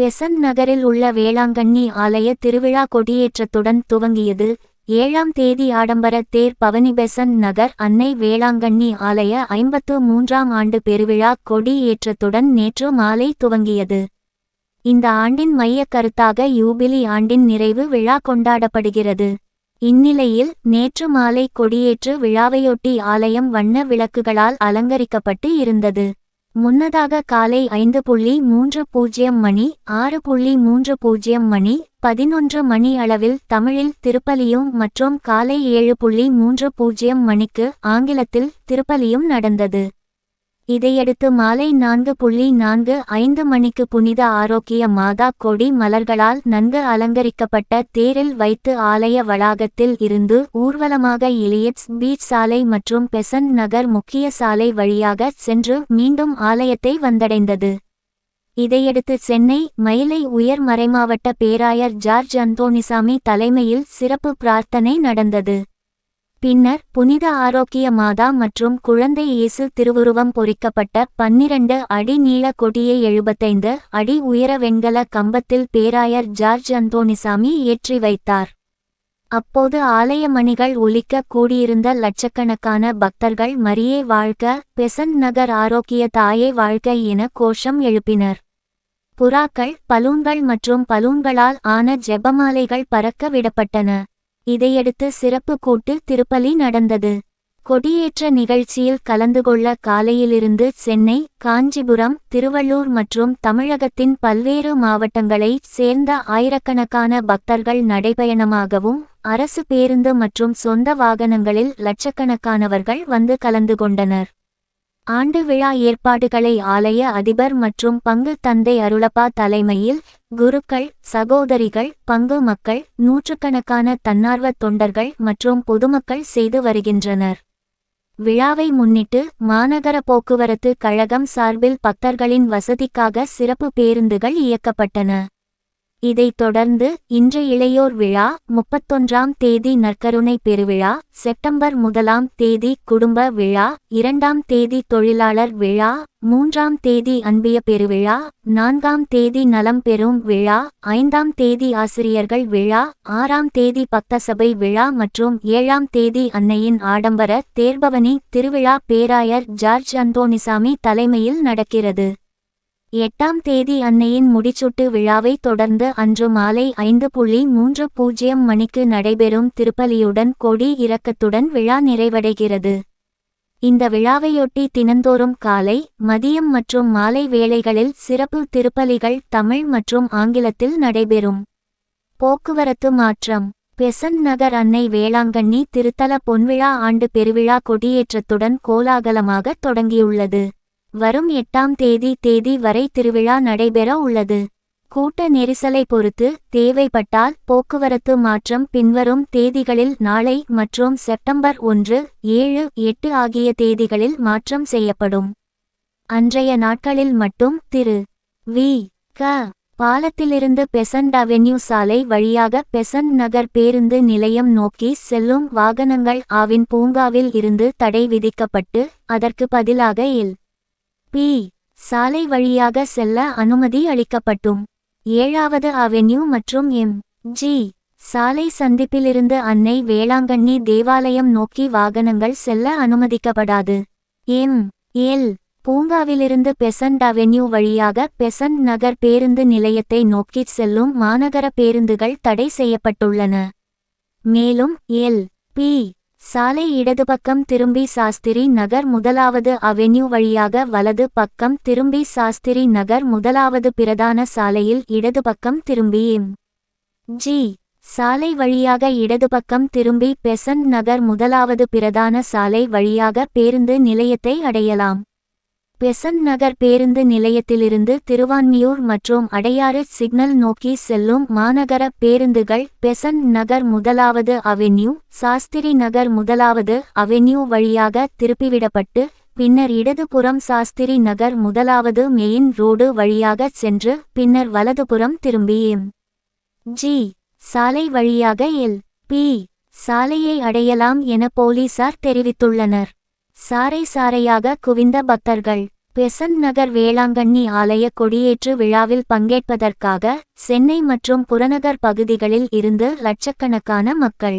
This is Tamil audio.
பெசன்ட் நகரில் உள்ள வேளாங்கண்ணி ஆலய திருவிழா கொடியேற்றத்துடன் துவங்கியது. ஏழாம் தேதி ஆடம்பர தேர் பவனி பெசன்ட் நகர் அன்னை வேளாங்கண்ணி ஆலய ஐம்பத்து மூன்றாம் ஆண்டு பெருவிழா கொடி ஏற்றத்துடன் நேற்று மாலை துவங்கியது. இந்த ஆண்டின் மையக் கருத்தாக யூபிலி ஆண்டின் நிறைவு விழா கொண்டாடப்படுகிறது. இந்நிலையில் நேற்று மாலை கொடியேற்று விழாவையொட்டி ஆலயம் வண்ண விளக்குகளால் அலங்கரிக்கப்பட்டு இருந்தது. முன்னதாக காலை ஐந்து புள்ளி மூன்று பூஜ்ஜியம் மணி ஆறு புள்ளி மூன்று பூஜ்ஜியம் மணி பதினொன்று மணி அளவில் தமிழில் திருப்பலியும் மற்றும் காலை ஏழு புள்ளி மூன்று பூஜ்ஜியம் மணிக்கு ஆங்கிலத்தில் திருப்பலியும் நடந்தது. இதையடுத்து மாலை நான்கு புள்ளி நான்கு ஐந்து மணிக்கு புனித ஆரோக்கிய மாதா கொடி மலர்களால் நன்கு அலங்கரிக்கப்பட்ட தேரில் வைத்து ஆலய வளாகத்தில் இருந்து ஊர்வலமாக இலியட்ஸ் பீச் சாலை மற்றும் பெசன்ட் நகர் முக்கிய சாலை வழியாக சென்று மீண்டும் ஆலயத்தை வந்தடைந்தது. இதையடுத்து சென்னை மயிலை உயர் மறைமாவட்ட பேராயர் ஜார்ஜ் அந்தோனிசாமி தலைமையில் சிறப்பு பிரார்த்தனை நடந்தது. பின்னர் புனித ஆரோக்கிய மாதா மற்றும் குழந்தை இயேசு திருவுருவம் பொறிக்கப்பட்ட பன்னிரண்டு அடி நீள கொடியை எழுபத்தைந்து அடி உயர வெண்கல கம்பத்தில் பேராயர் ஜார்ஜ் அந்தோனிசாமி ஏற்றி வைத்தார். அப்போது ஆலய மணிகள் ஒலிக்க கூடியிருந்த லட்சக்கணக்கான பக்தர்கள் மரியே வாழ்க பெசன்ட் நகர் ஆரோக்கிய தாயே வாழ்க என கோஷம் எழுப்பினர். புறாக்கள் பலூன்கள் மற்றும் பலூன்களால் ஆன ஜெபமாலைகள் பறக்க விடப்பட்டன. இதையடுத்து சிறப்பு கூட்டு திருப்பலி நடந்தது. கொடியேற்ற நிகழ்ச்சியில் கலந்து கொள்ள காலையிலிருந்து சென்னை காஞ்சிபுரம் திருவள்ளூர் மற்றும் தமிழகத்தின் பல்வேறு மாவட்டங்களைச் சேர்ந்த ஆயிரக்கணக்கான பக்தர்கள் நடைபயணமாகவும் அரசு பேருந்து மற்றும் சொந்த வாகனங்களில் லட்சக்கணக்கானவர்கள் வந்து கலந்து கொண்டனர். ஆண்டு விழா ஏற்பாடுகளை ஆலய அதிபர் மற்றும் பங்கு தந்தை அருளப்பா தலைமையில் குருக்கள் சகோதரிகள் பங்கு மக்கள் நூற்றுக்கணக்கான தன்னார்வ தொண்டர்கள் மற்றும் பொதுமக்கள் செய்து வருகின்றனர். விழாவை முன்னிட்டு மாநகர போக்குவரத்து கழகம் சார்பில் பக்தர்களின் வசதிக்காக சிறப்பு பேருந்துகள் இயக்கப்பட்டன. இதைத் தொடர்ந்து இன்று இளையோர் விழா முப்பத்தொன்றாம் தேதி நற்கருணை பெருவிழா செப்டம்பர் முதலாம் தேதி குடும்ப விழா இரண்டாம் தேதி தொழிலாளர் விழா மூன்றாம் தேதி அன்பிய பெருவிழா நான்காம் தேதி நலம் பெறும் விழா ஐந்தாம் தேதி ஆசிரியர்கள் விழா ஆறாம் தேதி பக்தசபை விழா மற்றும் ஏழாம் தேதி அன்னையின் ஆடம்பர தேர்பவனி திருவிழா பேராயர் ஜார்ஜ் அந்தோனிசாமி தலைமையில் நடக்கிறது. எட்டாம் தேதி அன்னையின் முடிச்சூட்டு விழாவை தொடர்ந்து அன்று மாலை ஐந்து புள்ளி மூன்று பூஜ்ஜியம் மணிக்கு நடைபெறும் திருப்பலியுடன் கொடி இறக்கத்துடன் விழா நிறைவடைகிறது. இந்த விழாவையொட்டி தினந்தோறும் காலை மதியம் மற்றும் மாலை வேளைகளில் சிறப்பு திருப்பலிகள் தமிழ் மற்றும் ஆங்கிலத்தில் நடைபெறும். போக்குவரத்து மாற்றம். பெசன்ட் நகர் அன்னை வேளாங்கண்ணி திருத்தல பொன்விழா ஆண்டு பெருவிழா கொடியேற்றத்துடன் கோலாகலமாக தொடங்கியுள்ளது. வரும் எட்டாம் தேதி தேதி வரை திருவிழா நடைபெற உள்ளது. கூட்ட நெரிசலை பொறுத்து தேவைப்பட்டால் போக்குவரத்து மாற்றம் பின்வரும் தேதிகளில் நாளை மற்றும் செப்டம்பர் ஒன்று ஏழு எட்டு ஆகிய தேதிகளில் மாற்றம் செய்யப்படும். அன்றைய நாட்களில் மட்டும் திரு. வி. க. பாலத்திலிருந்து பெசன்ட் அவென்யூ சாலை வழியாக பெசன்ட் நகர் பேருந்து நிலையம் நோக்கி செல்லும் வாகனங்கள் ஆவின் பூங்காவில் இருந்து தடை விதிக்கப்பட்டு அதற்கு பதிலாக இல். பி. சாலை வழியாக செல்ல அனுமதி அளிக்கப்பட்டும். ஏழாவது அவென்யூ மற்றும் எம். ஜி. சாலை சந்திப்பிலிருந்து அன்னை வேளாங்கண்ணி தேவாலயம் நோக்கி வாகனங்கள் செல்ல அனுமதிக்கப்படாது. எம். எல். பூங்காவிலிருந்து பெசன்ட் அவென்யூ வழியாக பெசன்ட் நகர் பேருந்து நிலையத்தை நோக்கிச் செல்லும் மாநகர பேருந்துகள் தடை செய்யப்பட்டுள்ளன. மேலும் எல். பி. சாலை இடது பக்கம் திரும்பி சாஸ்திரி நகர் முதலாவது அவென்யூ வழியாக வலது பக்கம் திரும்பி சாஸ்திரி நகர் முதலாவது பிரதான சாலையில் இடது பக்கம் திரும்பி ஜி. சாலை வழியாக இடது பக்கம் திரும்பி பெசன்ட் நகர் முதலாவது பிரதான சாலை வழியாக பேருந்து நிலையத்தை அடையலாம். பெசன்ட் நகர் பேருந்து நிலையத்திலிருந்து திருவான்மியூர் மற்றும் அடையாறு சிக்னல் நோக்கி செல்லும் மாநகர பேருந்துகள் பெசன்ட் நகர் முதலாவது அவென்யூ சாஸ்திரி நகர் முதலாவது அவென்யூ வழியாக திருப்பிவிடப்பட்டு பின்னர் இடதுபுறம் சாஸ்திரி நகர் முதலாவது மெயின் ரோடு வழியாக சென்று பின்னர் வலதுபுறம் திரும்பியும் ஜி. சாலை வழியாக எல். பி. சாலையை அடையலாம் என போலீசார் தெரிவித்துள்ளனர். சாறை சாறையாக குவிந்த பக்தர்கள். பெசன்ட் நகர் வேளாங்கண்ணி ஆலய கொடியேற்று விழாவில் பங்கேற்பதற்காக சென்னை மற்றும் புறநகர் பகுதிகளில் இருந்து லட்சக்கணக்கான மக்கள்